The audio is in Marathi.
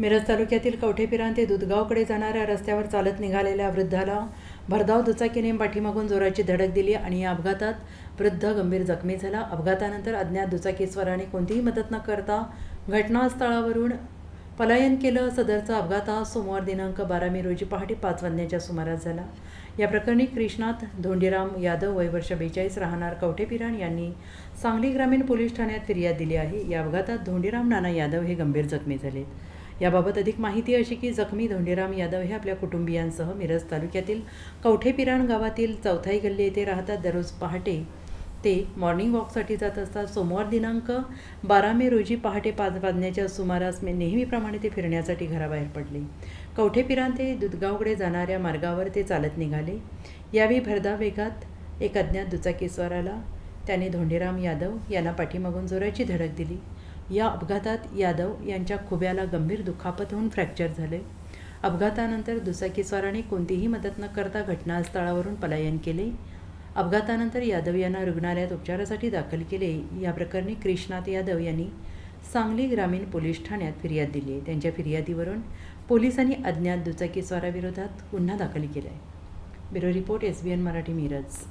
मिरज तालुक्यातील कवठेपिरान ते दुधगावकडे जाणाऱ्या रस्त्यावर चालत निघालेल्या वृद्धाला भरधाव दुचाकीने पाठीमागून जोराची धडक दिली आणि या अपघातात वृद्ध गंभीर जखमी झाला. अपघातानंतर अज्ञात दुचाकीस्वाराने कोणतीही मदत न करता घटनास्थळावरून पलायन केलं. सदरचा अपघात हा सोमवार दिनांक बारा मे रोजी पहाटे पाच वाजण्याच्या सुमारास झाला. या प्रकरणी कृष्णात धोंडीराम यादव वय वर्ष बेचाळीस राहणार कवठेपिराण यांनी सांगली ग्रामीण पोलीस ठाण्यात फिर्याद दिली आहे. या अपघातात धोंडीराम नाना यादव हे गंभीर जखमी झालेत. याबाबत अधिक माहिती अशी की जखमी धोंडीराम यादव हे आपल्या कुटुंबियांसह मिरज तालुक्यातील कवठेपिराण गावातील चौथाई गल्ली येथे राहतात. दररोज पहाटे ते मॉर्निंग वॉकसाठी जात असतात. सोमवार दिनांक बारा मे रोजी पहाटे पाच वाजण्याच्या सुमारास मे नेहमीप्रमाणे ते फिरण्यासाठी घराबाहेर पडले. कवठेपिरान ते दुधगावकडे जाणाऱ्या मार्गावर ते चालत निघाले. यावेळी भरधा वेगात एक अज्ञात दुचाकीस्वाराला त्याने धोंडीराम यादव यांना पाठीमागून जोराची धडक दिली. या अपघातात यादव यांच्या खुब्याला गंभीर दुखापत होऊन फ्रॅक्चर झाले. अपघातानंतर दुचाकीस्वाराने कोणतीही मदत न करता घटनास्थळावरून पलायन केले. अपघातानंतर यादव यांना रुग्णालयात उपचारासाठी दाखल केले. या प्रकरणी कृष्णात यादव यांनी सांगली ग्रामीण पोलीस ठाण्यात फिर्याद दिली. आहे त्यांच्या फिर्यादीवरून पोलिसांनी अज्ञात दुचाकीस्वाराविरोधात गुन्हा दाखल केला आहे bureau report S B N Marathi Miraj.